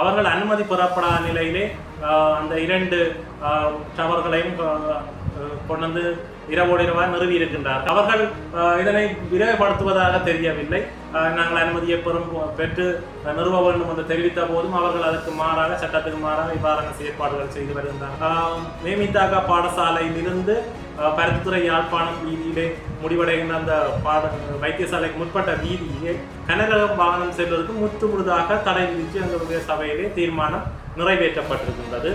அவர்கள் அனுமதி பெறப்படாத நிலையிலே அந்த இரண்டு டவர்களையும் கொண்டு வந்து இரவோடு இரவாக நிறுவி இருக்கின்றார். அவர்கள் இதனை விரைவுபடுத்துவதாக தெரியவில்லை. நாங்கள் அனுமதியை பெறும் பெற்று நிறுவ வேண்டும் என்று தெரிவித்த போதும் அவர்கள் அதற்கு மாறாக சட்டத்துக்கு மாறாக இவ்வாறான செயற்பாடுகள் செய்து வருகின்றனர் நேமிதாக மேமிதாக பாடசாலையிலிருந்து பருத்துறை பருத்தித்துறை யாழ்ப்பாணம் வீதியிலே முடிவடைகின்ற அந்த பாட வைத்தியசாலைக்கு முற்பட்ட வீதியிலே கனரகம் வாகனம் செல்வதற்கு முற்று முழுதாக தடை விதித்து எங்களுடைய சபையிலே தீர்மானம் நிறைவேற்றப்பட்டிருக்கின்றது.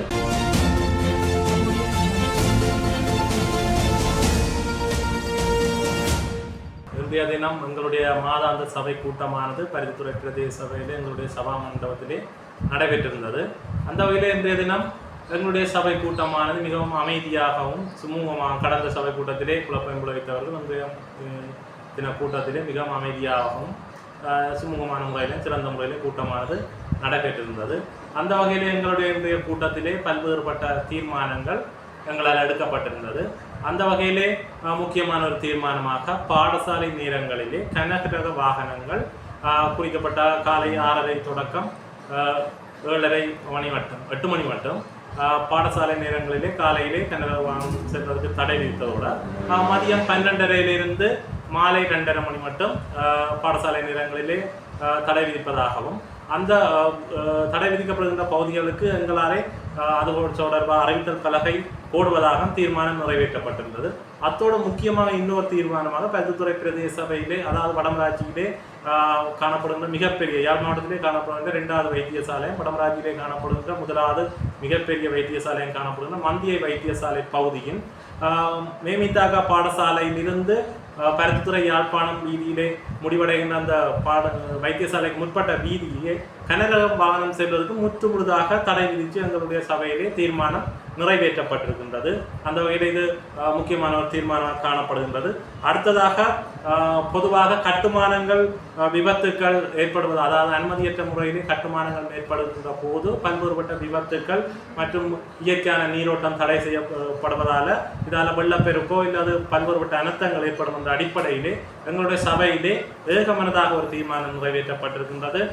இன்றைய தினம் எங்களுடைய மாதாந்த சபை கூட்டமானது பரிந்துரை பிரதேச சபையிலே எங்களுடைய சபா மண்டபத்திலே நடைபெற்றிருந்தது. அந்த வகையில் இன்றைய தினம் எங்களுடைய சபை கூட்டமானது மிகவும் அமைதியாகவும் சுமூகமாக கடந்த சபை கூட்டத்திலே குழப்பம் விளைவித்தவர்கள் வந்து தின கூட்டத்திலே மிகவும் அமைதியாகவும் சுமூகமான முறையிலும் சிறந்த முறையில் கூட்டமானது நடைபெற்றிருந்தது. அந்த வகையில் எங்களுடைய இன்றைய கூட்டத்திலே பல்வேறுபட்ட தீர்மானங்கள் எங்களால் எடுக்கப்பட்டிருந்தது. அந்த வகையிலே முக்கியமான ஒரு தீர்மானமாக பாடசாலை நேரங்களிலே கனகரக வாகனங்கள் குறிக்கப்பட்ட காலை ஆறரை தொடக்கம் ஏழரை மணி மட்டும் எட்டு மணி மட்டும் பாடசாலை நேரங்களிலே காலையிலே கனரக வாகனம் செல்வதற்கு தடை விதித்ததோட மதியம் பன்னெண்டரையிலிருந்து மாலை ரெண்டரை மணி மட்டும் பாடசாலை நேரங்களிலே தடை விதிப்பதாகவும் அந்த அஹ், அஹ், தடை விதிக்கப்படுகின்ற பகுதிகளுக்கு எங்களாலே அஹ், அது தொடர்பாக அறிவித்தல் பலகை போடுவதாக தீர்மானம் நிறைவேற்றப்பட்டிருந்தது. அத்தோடு முக்கியமாக இன்னொரு தீர்மானமாக பருத்தித்துறை பிரதேச சபையிலே அதாவது வடமராட்சியிலே காணப்படுகின்ற மிகப்பெரிய யாழ் மாவட்டத்திலே காணப்படுகின்ற இரண்டாவது வைத்தியசாலையும் வடமராட்சியிலே காணப்படுகின்ற முதலாவது மிகப்பெரிய வைத்தியசாலையும் காணப்படுகின்ற மந்திய வைத்தியசாலை பகுதியின் மேமிதாக பாடசாலையிலிருந்து ஆஹ், பருத்தித்துறை யாழ்ப்பாணம் வீதியிலே முடிவடைகின்ற அந்த பாட வைத்தியசாலைக்கு முற்பட்ட வீதியே கனரகம் வாகனம் செல்வதற்கு முற்றுமுழுதாக தடை விதித்து எங்களுடைய சபையிலே தீர்மானம் நிறைவேற்றப்பட்டிருக்கின்றது. அந்த வகையில் இது முக்கியமான ஒரு தீர்மானம் காணப்படுகின்றது. அடுத்ததாக பொதுவாக கட்டுமானங்கள் விபத்துக்கள் ஏற்படுவது அதாவது அனுமதியற்ற முறையிலே கட்டுமானங்கள் ஏற்படுகின்ற போது பல்வேறுபட்ட விபத்துக்கள் மற்றும் இயற்கையான நீரோட்டம் தடை செய்யப்படுவதால் இதால் வெள்ளப்பெருக்கோ இல்லாது பல்வேறுபட்ட அனர்த்தங்கள் ஏற்படும் என்ற அடிப்படையிலே எங்களுடைய சபையிலே ஏகமனதாக ஒரு தீர்மானம் நிறைவேற்றப்பட்டிருக்கின்றது.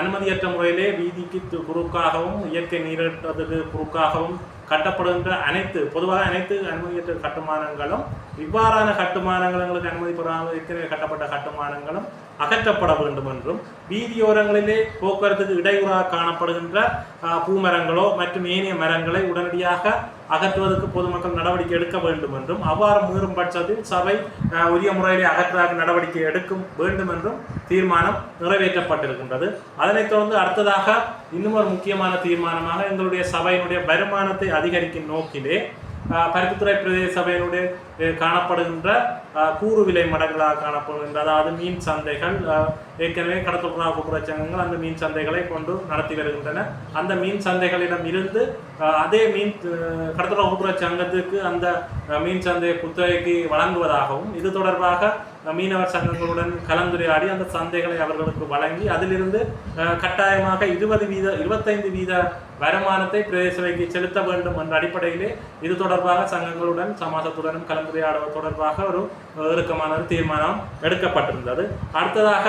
அனுமதியற்ற முறையிலே வீதிக்கு து- குறுக்காகவும் இயற்கை நீரோட்டத்துக்கு குறுக்காகவும் கட்டப்படுகின்ற அனைத்து பொதுவாக அனைத்து அனுமதியற்ற கட்டுமானங்களும் இவ்வாறான கட்டுமானங்கள் எங்களுக்கு அனுமதி பெறாமல் ஏற்கனவே கட்டப்பட்ட கட்டுமானங்களும் அகற்றப்பட வேண்டும் என்றும் வீதியோரங்களிலே போக்குவரத்துக்கு இடையூறாக காணப்படுகின்ற பூமரங்களோ மற்றும் ஏனைய மரங்களை உடனடியாக அகற்றுவதற்கு பொதுமக்கள் நடவடிக்கை எடுக்க வேண்டும் என்றும் அவ்வாறு மீறும் பட்சத்தில் சபை உரிய முறையிலே அகற்றாக நடவடிக்கை எடுக்கும் வேண்டும் என்றும் தீர்மானம் நிறைவேற்றப்பட்டிருக்கின்றது. அதனைத் தொடர்ந்து அடுத்ததாக இன்னும் ஒரு முக்கியமான தீர்மானமாக எங்களுடைய சபையினுடைய வருமானத்தை அதிகரிக்கும் நோக்கிலே ஆஹ், பருத்தித்துறை பிரதேச சபையினுடைய காணப்படுகின்ற கூறு விலை மடங்களாக காணப்படுகின்ற அதாவது மீன் சந்தைகள் ஏற்கனவே கடத்தொழிலா கூட்டுறவு சங்கங்கள் அந்த மீன் சந்தைகளை கொண்டு நடத்தி வருகின்றன. அந்த மீன் சந்தைகளிடம் இருந்து அதே மீன் அஹ், கடத்தொழிலா சங்கத்துக்கு அந்த மீன் சந்தையை குத்தகைக்கு வழங்குவதாகவும் இது தொடர்பாக மீனவர் சங்கங்களுடன் கலந்துரையாடி அந்த சந்தைகளை அவர்களுக்கு வழங்கி அதிலிருந்து கட்டாயமாக இருபது வீத இருபத்தைந்து வீத வருமானத்தை பிரதேச செலுத்த வேண்டும் என்ற அடிப்படையிலே இது தொடர்பாக சங்கங்களுடன் சமாசத்துடனும் கலந்துரையாடுவது தொடர்பாக ஒரு இறுக்கமான ஒரு தீர்மானம் எடுக்கப்பட்டிருந்தது. அடுத்ததாக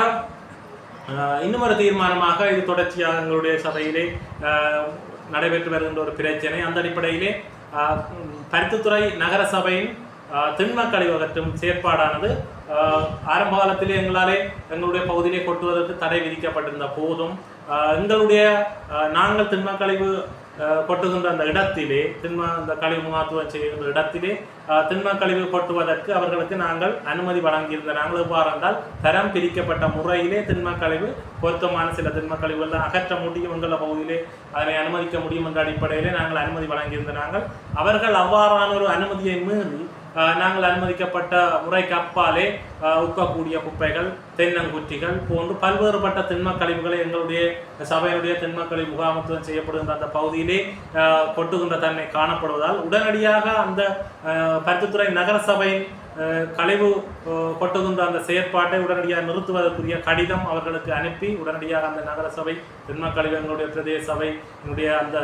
இன்னும் ஒரு தீர்மானமாக இது தொடர்ச்சியாக எங்களுடைய சபையிலே நடைபெற்று வருகின்ற ஒரு பிரச்சனை. அந்த அடிப்படையிலே பருத்தித்துறை நகர சபையின் திண்ம கழிவு செயற்பாடானது ஆரம்ப காலத்திலே எங்களாலே எங்களுடைய பகுதியிலே கொட்டுவதற்கு தடை விதிக்கப்பட்டிருந்த போதும். எங்களுடைய நாங்கள் திண்ம கழிவு கொட்டுகின்ற அந்த இடத்திலே திண்ம அந்த கழிவு முகாத்துவம் செய்கின்ற இடத்திலே திண்ம கழிவு கொட்டுவதற்கு அவர்களுக்கு நாங்கள் அனுமதி வழங்கியிருந்த நாங்கள் எவ்வாறு என்றால் தரம் பிரிக்கப்பட்ட முறையிலே திண்ம கழிவு பொருத்தமான சில திண்ம கழிவுகளை அகற்ற முடியும் என்ற பகுதியிலே. அதனை அனுமதிக்க முடியும் என்ற அடிப்படையிலே நாங்கள் அனுமதி வழங்கியிருந்த நாங்கள் அவர்கள் அவ்வாறான ஒரு அனுமதியை மீறி நாங்கள் அனுமதிக்கப்பட்ட முறைக்கு அப்பாலே உட்கக்கூடிய குப்பைகள் தென்னங்குச்சிகள் போன்று பல்வேறுபட்ட திண்மக் கழிவுகளை எங்களுடைய சபையுடைய திண்மக் கழிவு முகாமத்துவம் செய்யப்படுகின்ற அந்த பகுதியிலே கொட்டுகின்ற தன்மை காணப்படுவதால் உடனடியாக அந்த பருத்தித்துறை நகர சபையின் கழிவு கொட்டுகின்ற அந்த செயற்பாட்டை உடனடியாக நிறுத்துவதற்குரிய கடிதம் அவர்களுக்கு அனுப்பி உடனடியாக அந்த நகர சபை திண்ம கழிவு எங்களுடைய பிரதேச சபை என்னுடைய அந்த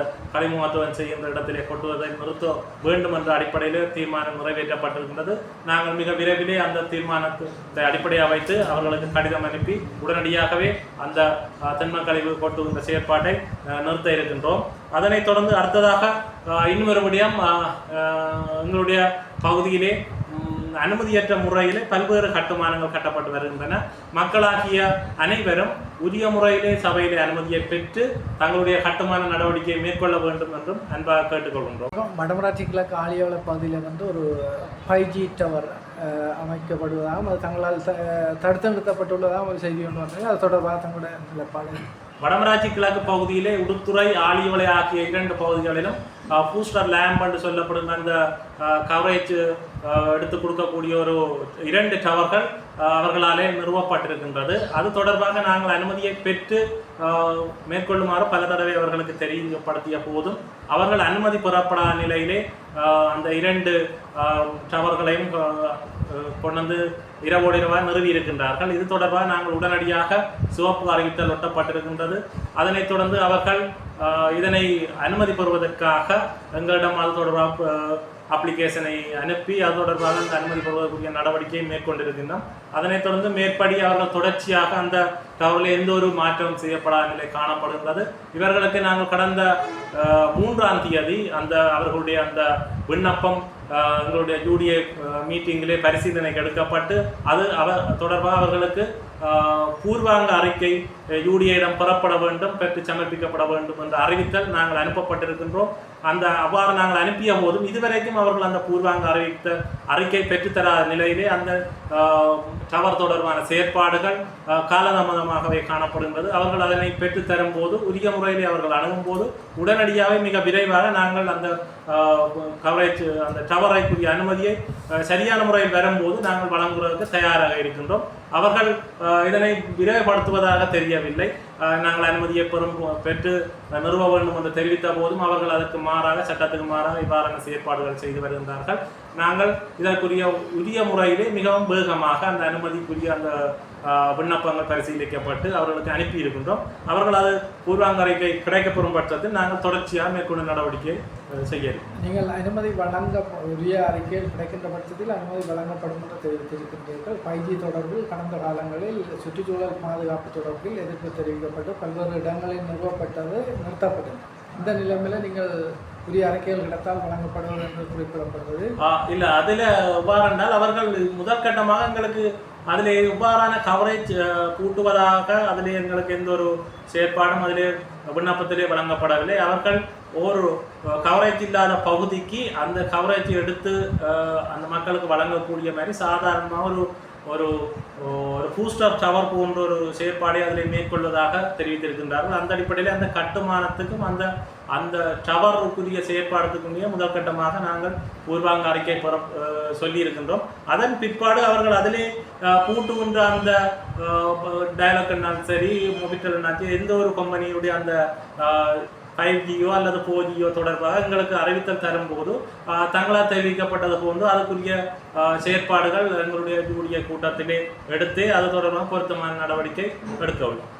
மாத்துவம் செய்கின்ற இடத்திலே கொட்டுவதை நிறுத்த வேண்டும் என்ற அடிப்படையில் தீர்மானம் நிறைவேற்றப்பட்டிருக்கின்றது. நாங்கள் மிக விரைவிலே அந்த தீர்மானத்தை அடிப்படையாக வைத்து அவர்களுக்கு கடிதம் அனுப்பி உடனடியாகவே அந்த திண்ம கழிவு கொட்டுகின்ற செயற்பாட்டை நிறுத்த இருக்கின்றோம். அதனைத் தொடர்ந்து அடுத்ததாக அஹ், இன்னொரு விடயம் எங்களுடைய பகுதியிலே அனுமதியற்ற முறையிலே பல்வேறு கட்டுமானங்கள் கட்டப்பட்டு வருகின்றன. மக்களாகிய அனைவரும் உரிய முறையிலே சபையிலே அனுமதியை பெற்று தங்களுடைய கட்டுமான நடவடிக்கையை மேற்கொள்ள வேண்டும் என்றும் அன்பாக கேட்டுக்கொள்கின்றோம். வடமராட்சி கிழக்கு ஆலியோல பகுதியில் வந்து ஒரு ஃபைவ் ஜி டவர் அமைக்கப்படுவதாகவும் அது தங்களால் த- தடுத்து நிறுத்தப்பட்டுள்ளதாகவும் ஒரு செய்தி ஒன்று வந்தது. அது தொடர்பாக தங்களுடைய நிலப்பாடு. வடமராட்சி கிழக்கு பகுதியிலே உடுத்துறை ஆலியவளை ஆகிய இரண்டு பகுதிகளிலும் பூஸ்டர் லேம்ப் என்று சொல்லப்படும் அந்த கவரேஜ் எடுத்து கொடுக்கக்கூடிய ஒரு இரண்டு டவர்கள் அவர்களாலே நிறுவப்பட்டிருக்கின்றது. அது தொடர்பாக நாங்கள் அனுமதியை பெற்று மேற்கொள்ளுமாறு பல தடவை அவர்களுக்கு தெரியப்படுத்திய போதும் அவர்கள் அனுமதி பெறப்படாத நிலையிலே அந்த இரண்டு டவர்களையும் கொண்டு வந்து இரவோடு இரவாக நிறுவி இருக்கின்றார்கள். இது தொடர்பாக நாங்கள் உடனடியாக சிவப்பு அறிவித்தல் ஒட்டப்பட்டிருக்கின்றது. அதனைத் தொடர்ந்து அவர்கள் இதனை அனுமதி பெறுவதற்காக எங்களிடம் அது தொடர்பாக அப்ளிகேஷனை அனுப்பி அது தொடர்பாக அந்த அனுமதி பெறுவதற்குரிய நடவடிக்கையை மேற்கொண்டிருக்கின்றோம். அதனைத் தொடர்ந்து மேற்படி அவர்கள் தொடர்ச்சியாக அந்த தவறில் எந்த ஒரு மாற்றம் செய்யப்படாத நிலை காணப்படுகின்றது. இவர்களுக்கு நாங்கள் கடந்த மூன்றாம் தேதி அந்த அவர்களுடைய அந்த விண்ணப்பம் எங்களுடைய யூடிஏ மீட்டிங்கிலே பரிசீலனைக்கு எடுக்கப்பட்டு அது அவர் தொடர்பாக அவர்களுக்கு பூர்வாங்க அறிக்கை யூடிஏயிடம் பெறப்பட வேண்டும் பெற்று சமர்ப்பிக்கப்பட வேண்டும் என்ற அறிவித்தல் நாங்கள் அனுப்பப்பட்டிருக்கின்றோம். அந்த அவ்வாறு நாங்கள் அனுப்பிய போதும் இதுவரைக்கும் அவர்கள் அந்த பூர்வாங்க அறிவித்த அறிக்கை பெற்றுத்தராத நிலையிலே அந்த டவர் தொடர்பான செயற்பாடுகள் காலதாமதமாகவே காணப்படுகின்றது. அவர்கள் அதனை பெற்றுத்தரும் போது உரிய முறையிலே அவர்கள் அணுகும் போது உடனடியாகவே மிக விரைவாக நாங்கள் அந்த கவரேஜ் அந்த டவரைக்குரிய அனுமதியை சரியான முறையில் வரும்போது நாங்கள் வழங்குவதற்கு தயாராக இருக்கின்றோம். அவர்கள் இதனை விரைவுபடுத்துவதாக தெரியவில்லை. நாங்கள் அனுமதியை பெறும் பெற்று நிறுவ வேண்டும் என்று தெரிவித்த போதும் அவர்கள் அதற்கு மாறாக சட்டத்துக்கு மாறாக இவ்வாறான செயற்பாடுகள் செய்து வருகின்றார்கள். நாங்கள் இதற்குரிய உரிய முறையிலே மிகவும் வேகமாக அந்த அனுமதிக்குரிய அந்த விண்ணப்பங்கள் பரிசீலிக்கப்பட்டு அவர்களுக்கு அனுப்பி இருக்கின்றோம் அவர்கள் அது பூர்வாங்க அறிக்கை கிடைக்கப்பெறும் பட்சத்தில் நாங்கள் தொடர்ச்சியாக மேற்கொண்ட நடவடிக்கை செய்ய. நீங்கள் அனுமதி வழங்க உரிய அறிக்கையில் கிடைக்கின்ற பட்சத்தில் அனுமதி வழங்கப்படும் என்று தெரிவித்திருக்கின்றீர்கள் ஃபைவ் ஜி தொடர்பில் கடந்த காலங்களில் சுற்றுச்சூழல் பாதுகாப்பு தொடர்பில் எதிர்ப்பு தெரிவிக்கப்பட்டு பல்வேறு இடங்களில் நிறுவப்பட்டது நிறுத்தப்பட்டது. இந்த நிலைமையில் நீங்கள் உரிய அறிக்கைகள் கிடைத்தால் வழங்கப்படுவது என்று குறிப்பிடப்படுவது ஆஹ் இல்ல அதுல எவ்வாறென்றால் அவர்கள் முதற்கட்டமாக எங்களுக்கு அதில் இவ்வாறான கவரேஜ் கூட்டுவதாக அதில் எங்களுக்கு எந்த ஒரு செயற்பாடும் அதில் விண்ணப்பத்திலே வழங்கப்படவில்லை அவர்கள் ஒரு கவரேஜ் இல்லாத பகுதிக்கு அந்த கவரேஜ் எடுத்து அந்த மக்களுக்கு வழங்கக்கூடிய மாதிரி சாதாரணமாக ஒரு ஒரு ஒரு பூஸ்டர் டவர் போன்ற ஒரு செயற்பாடை அதில் மேற்கொள்வதாக தெரிவித்திருக்கின்றார்கள். அந்த அடிப்படையில் அந்த கட்டுமானத்துக்கும் அந்த அந்த டவருக்குரிய செயற்பாடுக்குரிய முதற்கட்டமாக நாங்கள் பூர்வாங்க அறிக்கை பெற சொல்லியிருக்கின்றோம். அதன் பிற்பாடு அவர்கள் அதிலே அஹ், பூட்டுகின்ற அந்த டயலாக்னாலும் சரி மொபிட்டல்னாலும் சரி எந்த ஒரு கம்பெனியுடைய அந்த ஃபைவ் ஜியோ அல்லது ஃபோர் ஜியோ தொடர்பாக எங்களுக்கு அறிவித்தல் தரும்போது தங்களால் தெரிவிக்கப்பட்டது போன்று அதுக்குரிய அஹ், செயற்பாடுகள் எங்களுடைய கூடிய கூட்டத்திலே எடுத்து அது தொடர்பாக பொருத்தமான நடவடிக்கை எடுக்க வேண்டும்.